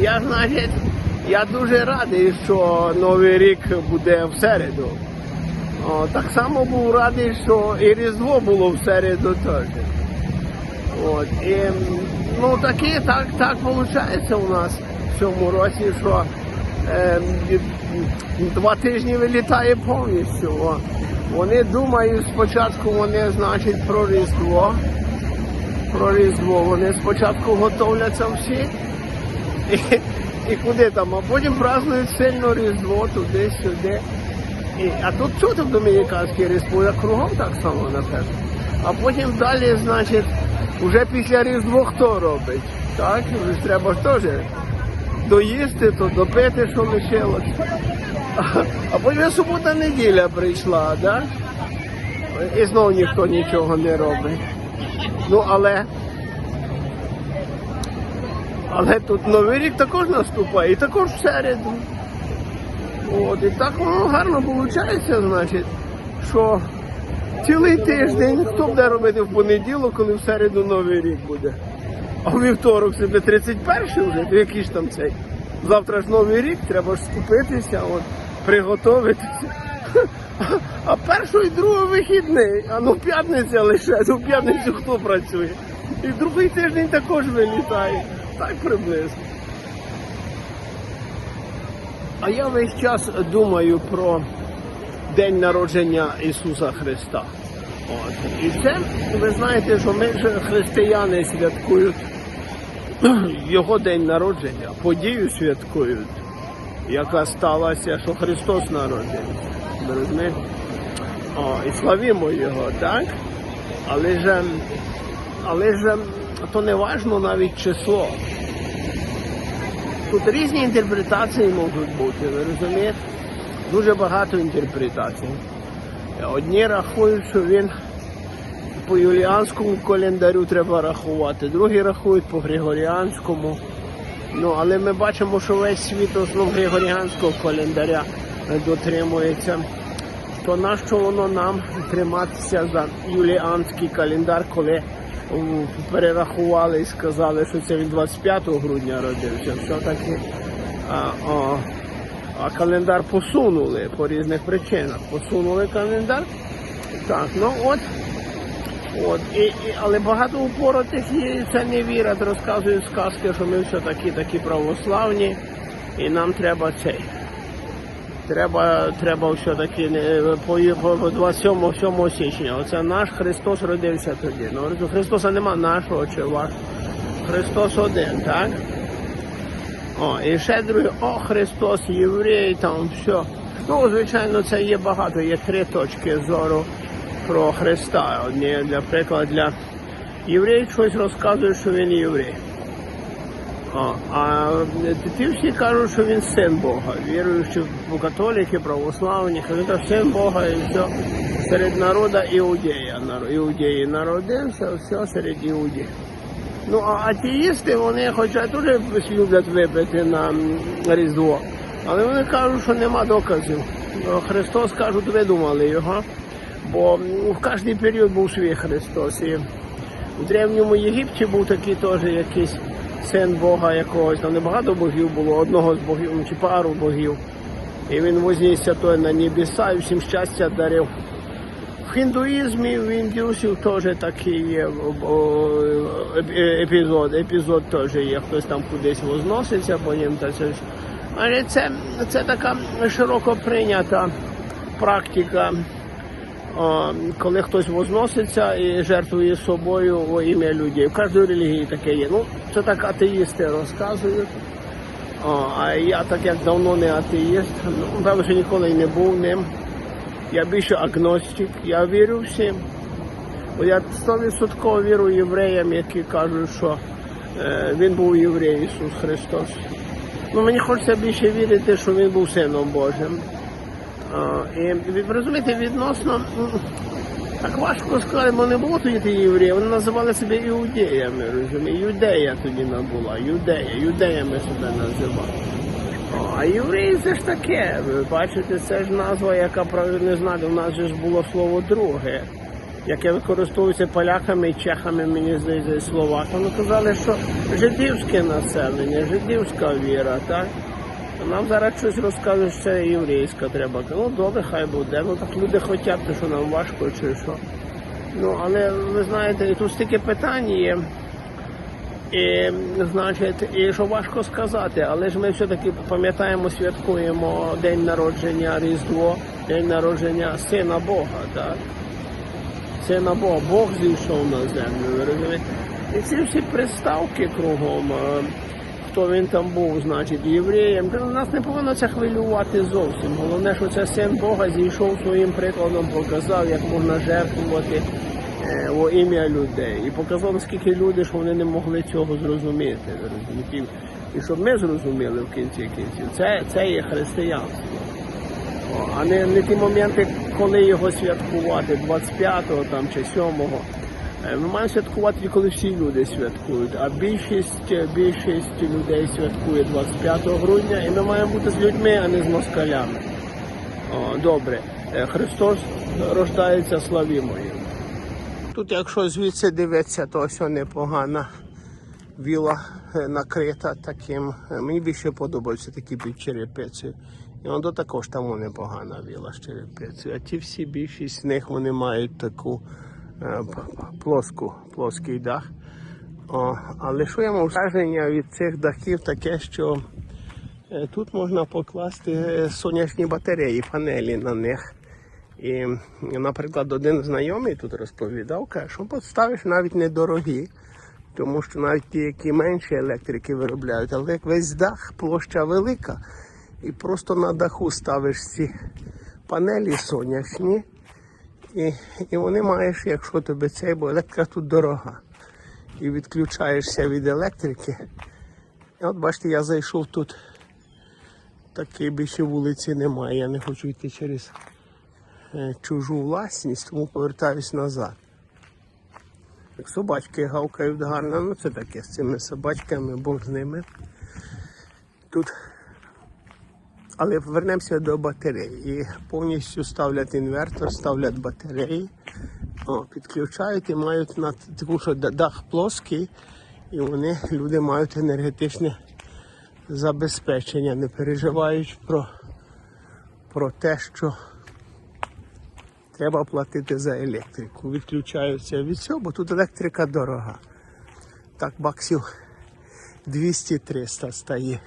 я, значить, я дуже радий, що Новий рік буде в середу. О, так само був радий, що і Різдво було в середу теж. От, і, ну такі, так, так виходить у нас в цьому році, що е, два тижні вилітає повністю. О. Вони думають спочатку, вони значить про Різдво. Про Різдво. Вони спочатку готовляться всі. І, куди там, а потім празднують сильно Різдво, туди-сюди. А тут чути в Домініканській Республіці кругом так само, напевно. А потім далі, значить, вже після Різдво хто робить? Так, вже треба теж доїсти, то допити, що лишилось. А, а потім субота неділя прийшла, так? І знову ніхто нічого не робить. Ну, але. Але тут Новий рік також наступає, і також в середу. От, і так воно гарно виходить, значить, що цілий тиждень хто буде робити в понеділок, коли в середу Новий рік буде. А вівторок себе 31 вже, то який ж там цей. Завтра ж Новий рік, треба ж скупитися, от, приготуватися. А першого і другого вихідний, а ну п'ятниця лише, ну п'ятницю хто працює. І другий тиждень також вилітає. Так приблизно. А я весь час думаю про день народження Ісуса Христа. От. І це, ви знаєте, що ми ж християни святкують його день народження, подію святкують, яка сталася, що Христос народився. О, і славімо його, так? Але ж, але ж то не важно навіть число. Тут різні інтерпретації можуть бути, ви розумієте? Дуже багато інтерпретацій. Одні рахують, що він по юліанському календарю треба рахувати, другі рахують по григоріанському. Ну, але ми бачимо, що весь світ основ григоріанського календаря дотримується. То нащо воно нам триматися за юліанський календар, коли перерахували і сказали, що це він 25 грудня родився. Все-таки а, а, а календар посунули по різних причинах. Посунули календар. Так, ну от. От, і, і, але багато упоротих є, це не вірять, розказують сказки, що ми все такі такі православні, і нам треба цей. Треба, треба все-таки не- по, по 27 7 січня. Оце наш Христос родився тоді. Ну, Христоса нема нашого чи вашого. Христос один, так? О, і ще друге, о, Христос, єврей, там все. Ну, звичайно, це є багато, є три точки зору про Христа. Одні, для прикладу, для євреїв щось розказує, що він єврей. О, а ті всі кажуть, що він син Бога. Віруючи в католики, православні, що він теж син Бога і все серед народу іудея. Іудеї народився, все серед іудеїв. Ну, а атеїсти, вони хоча теж люблять випити на Різдво, але вони кажуть, що нема доказів. Христос, кажуть, видумали його, бо в кожний період був свій Христос. І в Древньому Єгипті був такий теж якийсь син Бога якогось, там небагато богів було, одного з богів ну, чи пару богів. І він вознісся той на небеса і всім щастя дарив. В хіндуїзмі, в індусів теж такий є е- епізод. Епізод теж є. Хтось там кудись возноситься, потім та це ж. Але це, це така широко прийнята практика, коли хтось возноситься і жертвує собою во ім'я людей. В кожній релігії таке є. Ну, це так атеїсти розказують. А я так як давно не атеїст, ну, певно, що ніколи не був ним. Я більше агностик, я вірю всім. Бо я 100% вірю євреям, які кажуть, що е, він був єврей, Ісус Христос. Ну, мені хочеться більше вірити, що він був сином Божим. А, і ви розумієте, відносно так важко сказати, бо не було тоді тих євреїв, вони називали себе іудеями, розумієте? Юдея тоді була, юдея, юдеями себе називали. А євреї це ж таке. Ви бачите, це ж назва, яка не знаю, у нас же ж було слово друге. яке використовується поляками і чехами, мені здається, словаками, казали, що жидівське населення, жидівська віра, так? Нам зараз щось розказують, що це єврейська треба. Ну добре, хай буде. Ну так люди хочуть, то що нам важко чи що. Ну, але ви знаєте, тут стільки питань є. І, значить, і що важко сказати, але ж ми все-таки пам'ятаємо, святкуємо день народження Різдво, день народження Сина Бога, так? Сина Бога, Бог зійшов на землю, ви розумієте? І ці всі приставки кругом, е, хто він там був, значить, євреєм, нас не повинно це хвилювати зовсім. Головне, що це син Бога зійшов своїм прикладом, показав, як можна жертвувати е, во ім'я людей. І показав, наскільки люди, що вони не могли цього зрозуміти. І щоб ми зрозуміли в кінці кінців, це, це є християнство. А не, не ті моменти, коли його святкувати, 25-го там чи 7-го. Е, Ми маємо святкувати, коли всі люди святкують, а більшість, більшість людей святкує 25 грудня, і ми маємо бути з людьми, а не з москалями. О, добре. Е, Христос рождається славімо його. Тут, якщо звідси дивитися, то все непогана віла е, накрита таким. е, Мені більше подобаються такі під черепицею. І воно також там непогана віла з черепицею. А ті всі більшість з них вони мають таку е, плоску, плоский дах. О, але що я мав враження від цих дахів таке, що е, тут можна покласти е, сонячні батареї, панелі на них. І, наприклад, один знайомий тут розповідав, каже, що поставиш навіть недорогі, тому що навіть ті, які менші електрики виробляють, але як весь дах, площа велика, і просто на даху ставиш ці панелі сонячні, і, і вони маєш, якщо тобі цей, бо електрика тут дорога. І відключаєшся від електрики. І от бачите, я зайшов тут. Такої більше вулиці немає. Я не хочу йти через е, чужу власність, тому повертаюсь назад. Так, собачки гавкають гарно, ну це таке з цими собачками, Бог з ними. Тут. Але вернемося до батарей. І повністю ставлять інвертор, ставлять батареї, о, підключають і мають на тому, що дах плоский, і вони, люди мають енергетичне забезпечення, не переживають про, про те, що треба платити за електрику. Відключаються від цього, бо тут електрика дорога. Так, баксів 200-300 стає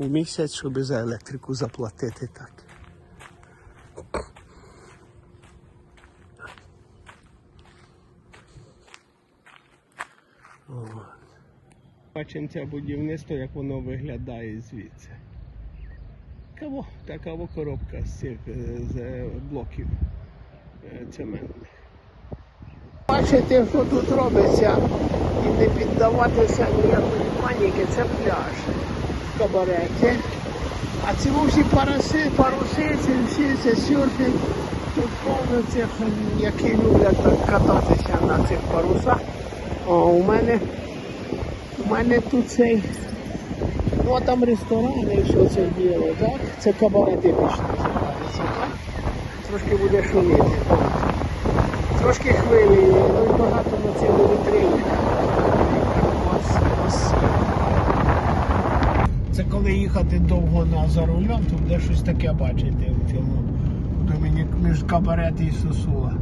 у місяць, щоб за електрику заплатити так. Бачимо це будівництво, як воно виглядає звідси. Каво, така во коробка з цих е, з е, блоків е, цементних. Бачите, що тут робиться, і не піддаватися ніякої паніки, це пляж кабареті. А ці всі паруси, паруси, ці всі це сюрфінг, тут повно цих, які люблять кататися на цих парусах. О, у мене, у мене тут цей, ну там ресторани і що це діло, так? Це кабарети більше називається, так? Трошки буде шуміти. Трошки хвилі, ну і багато на цьому вітрині. Ось, ось. Це коли їхати довго на за рулем, то буде щось таке бачити в цьому Домінік між кабарет і сусула.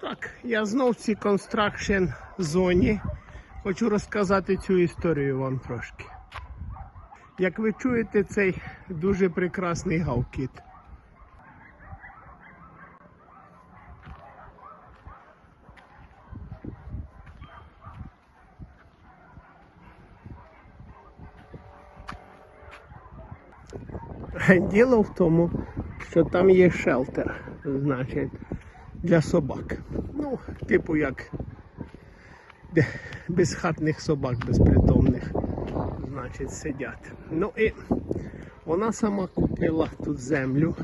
Так, я знов в цій констракшн зоні. Хочу розказати цю історію вам трошки. Як ви чуєте, цей дуже прекрасний гавкіт. Діло в тому, що там є шелтер, значить, для собак. Ну, типу як безхатних собак, безпритомних, значить, сидять. Ну і вона сама купила тут землю,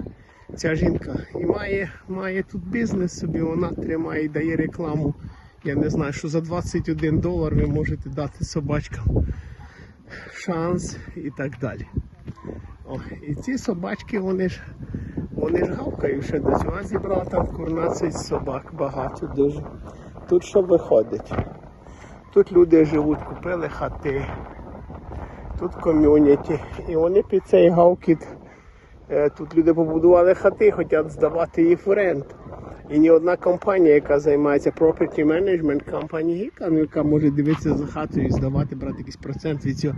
ця жінка, і має, має тут бізнес собі, вона тримає і дає рекламу. Я не знаю, що за 21 долар ви можете дати собачкам шанс і так далі. О, і ці собачки, вони ж вони ж гавкають ще до цього зібрала там курнаці собак багато дуже. Тут що виходить? Тут люди живуть, купили хати, тут ком'юніті. І вони під цей гавкіт. е, Тут люди побудували хати, хочуть здавати їх в рент. І ні одна компанія, яка займається property management яка, ну, яка може дивитися за хатою і здавати, брати якийсь процент від цього.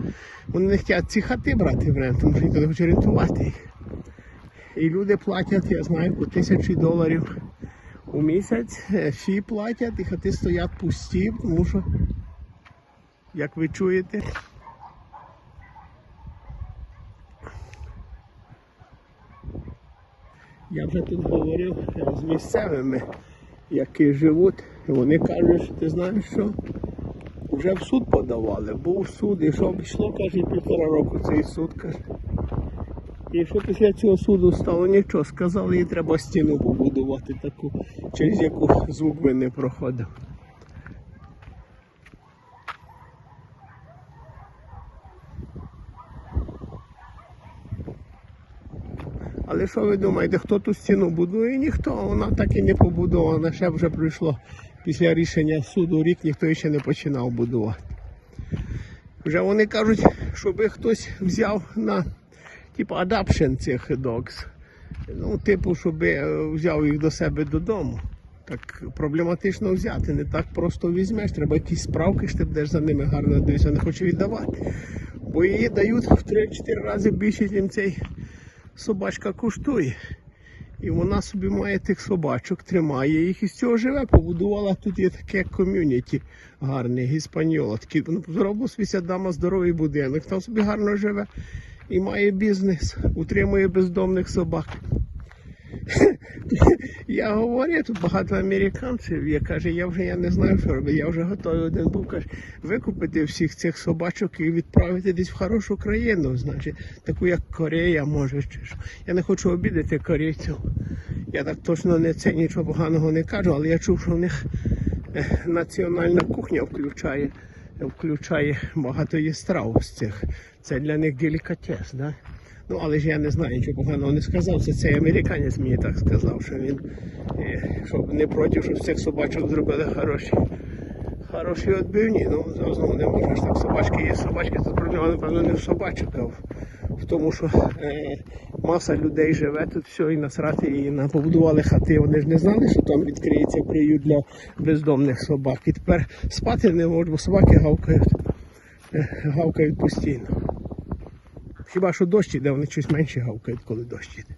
Вони не хочуть ці хати брати в рент, тому що ніхто не хоче рентувати їх. І люди платять, я знаю, по тисячі доларів у місяць. е, Фі платять, і хати стоять пусті, тому що, як ви чуєте, я вже тут говорив е, з місцевими, які живуть, і вони кажуть, що ти знаєш що? Вже в суд подавали, був суд, і що пішло, каже, півтора року цей суд каже. І що після цього суду стало нічого, сказали, їй треба стіну побудувати таку, через яку звук би не проходив. Але що ви думаєте, хто ту стіну будує? Ніхто, вона так і не побудована, ще вже пройшло після рішення суду рік, ніхто ще не починав будувати. Вже вони кажуть, щоби хтось взяв на типу adoption цих dogs. Ну, типу, щоб взяв їх до себе додому. Так проблематично взяти, не так просто візьмеш, треба якісь справки, що ти будеш за ними гарно дивитися, не хоче віддавати. Бо її дають в 3-4 рази більше, ніж цей собачка коштує. І вона собі має тих собачок, тримає їх і з цього живе. Побудувала тут є таке ком'юніті гарне, гіспаньола. Такий, ну, свій дама здоровий будинок, там собі гарно живе і має бізнес, утримує бездомних собак. Я говорю, тут багато американців. Я каже, я вже я не знаю, що робити. Я вже готовий один був каже, викупити всіх цих собачок і відправити десь в хорошу країну, значить, таку як Корея, може чи що. Я не хочу обідати корейців. Я так точно не це нічого поганого не кажу, але я чув, що в них е, національна кухня включає, включає багато є страв з цих. Це для них делікатес, да? Ну, але ж я не знаю, нічого поганого не сказав. Це цей американець мені так сказав, що він е, щоб не проти, щоб цих собачок зробили хороші. Хороші відбивні, ну знову не можеш так. Собачки є собачки, тут проблема, напевно, не в собачок, а в тому, що е, маса людей живе тут все і насрати і на побудували хати. Вони ж не знали, що там відкриється приют для бездомних собак. І тепер спати не можуть, бо собаки гавкають, е, гавкають постійно. Хіба що дощ іде, вони щось менше гавкають, коли дощ іде.